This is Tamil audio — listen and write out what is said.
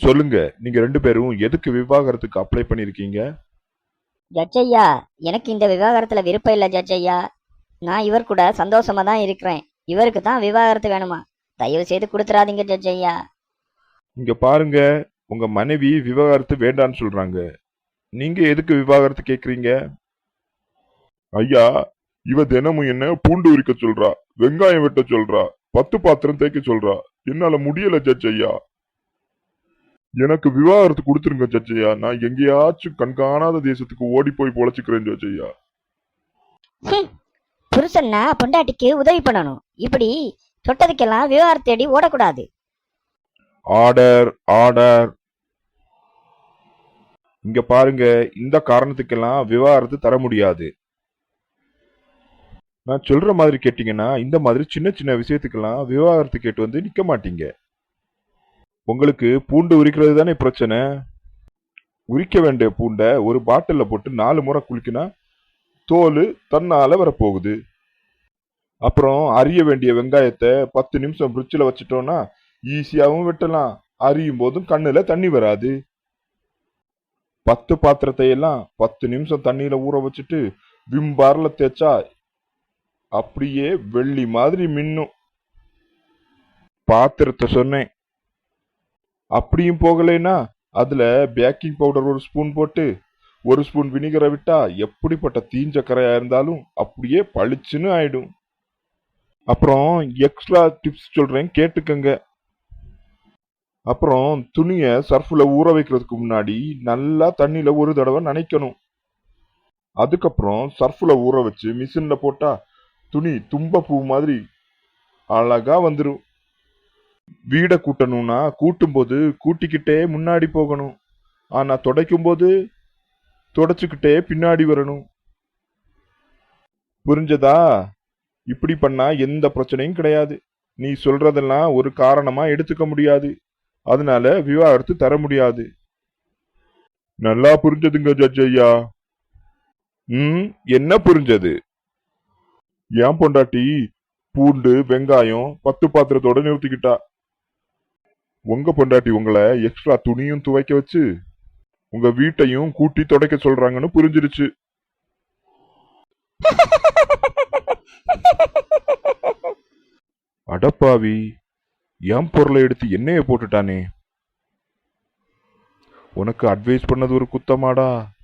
சொல்லுங்க. நீங்க ரெண்டு பேரும் எதுக்கு விவாகரத்துக்கு அப்ளை பண்ணிருக்கீங்க ஜட்ஜ் ஐயா எனக்கு இந்த விவாகரத்துல விருப்பம் இல்லை ஜட்ஜ் ஐயா நான் இவர் கூட சந்தோஷமா தான் இருக்கிறேன். இவருக்கு தான் விவாகரத்து வேணுமா? தயவு செய்து கொடுத்துறாதீங்க ஜட்ஜ் ஐயா இங்க பாருங்க உங்க மனைவி விவாகரத்து வேண்டான்னு சொல்றாங்க. நீங்க எதுக்கு விவாகரத்து கேக்குறீங்க? ஐயா இவ தினமும் என்ன பூண்டு உரிக்க சொல்றா வெங்காயம் வெட்ட சொல்றா பத்து பாத்திரம் தேய்க்க சொல்றா. என்னால முடியல ஜட்ஜ் ஐயா எனக்கு விவாகரத்து கொடுத்துருங்க ஐயா நான் எங்கேயாச்சும் கண்காணாத தேசத்துக்கு ஓடி போய் பொழைச்சுக்கிறேன் ஹம், புருஷன்னா பொண்டாட்டிக்கு உதவி பண்ணணும். இப்படி தொட்டதுக்கெல்லாம் விவாகரத்து தேடி ஓடக்கூடாது. Order order. இங்க பாருங்க இந்த காரணத்துக்கெல்லாம் விவாகரத்து தர முடியாது. நான் சொல்ற மாதிரி கேட்டீங்கன்னா இந்த மாதிரி சின்ன சின்ன விஷயத்துக்கெல்லாம் விவாகரத்து கேட்டு வந்து நிக்க மாட்டீங்க. உங்களுக்கு பூண்டு உரிக்கிறது தானே பிரச்சனை? உரிக்க வேண்டிய பூண்டை ஒரு பாட்டிலில் போட்டு நாலு முறை குளிக்கினா தோல் தன்னால வரப்போகுது. அப்புறம் அரிய வேண்டிய வெங்காயத்தை பத்து நிமிஷம் ஃப்ரிட்ஜில் வச்சுட்டோம்னா ஈஸியாகவும் வெட்டலாம். அரியும் போதும் கண்ணில் தண்ணி வராது. பத்து பாத்திரத்தை எல்லாம் பத்து நிமிஷம் தண்ணியில் ஊற வச்சுட்டு விம் பார்ல தேய்ச்சா அப்படியே வெள்ளி மாதிரி மின்னும். பாத்திரத்தை சொன்னேன். அப்படியும் போகலைன்னா அதில் பேக்கிங் பவுடர் ஒரு ஸ்பூன் போட்டு ஒரு ஸ்பூன் வினிகரை விட்டா எப்படிப்பட்ட தீஞ்ச கரையாக இருந்தாலும் அப்படியே பளிச்சுன்னு ஆயிடும். அப்புறம் எக்ஸ்ட்ரா டிப்ஸ் சொல்கிறேன் கேட்டுக்கங்க. அப்புறம் துணியை சர்ஃபில் ஊற வைக்கிறதுக்கு முன்னாடி நல்லா தண்ணியில் ஒரு தடவை நனைக்கணும். அதுக்கப்புறம் சர்ஃபில் ஊற வச்சு மிஷினில் போட்டால் துணி தும்ப பூ மாதிரி அழகா வந்துடும் வீடை கூட்டணும்னா கூட்டும்போது கூட்டிக்கிட்டே முன்னாடி போகணும். ஆனா துடைக்கும்போது போது பின்னாடி வரணும். புரிஞ்சதா? இப்படி பண்ணா எந்த பிரச்சனையும் கிடையாது. நீ சொல்றதெல்லாம் ஒரு காரணமா எடுத்துக்க முடியாது. அதனால விவாகரத்து தர முடியாது. நல்லா புரிஞ்சதுங்க ஜட்ஜ் ஐயா ம் என்ன புரிஞ்சது? ஏன் பொண்டாட்டி? பூண்டு வெங்காயம் பத்து பாத்திரத்தோட நிறுத்திக்கிட்டா. உங்க பொண்டாட்டி உங்களை எக்ஸ்ட்ரா துணியும் துவைக்க வச்சு உங்க வீட்டையும் கூட்டி துடைக்க சொல்றாங்கன்னு புரிஞ்சிருச்சு. அடப்பாவி என் பொருளை எடுத்து எண்ணெயை போட்டுட்டானே? உனக்கு அட்வைஸ் பண்ணது ஒரு குத்தமாடா.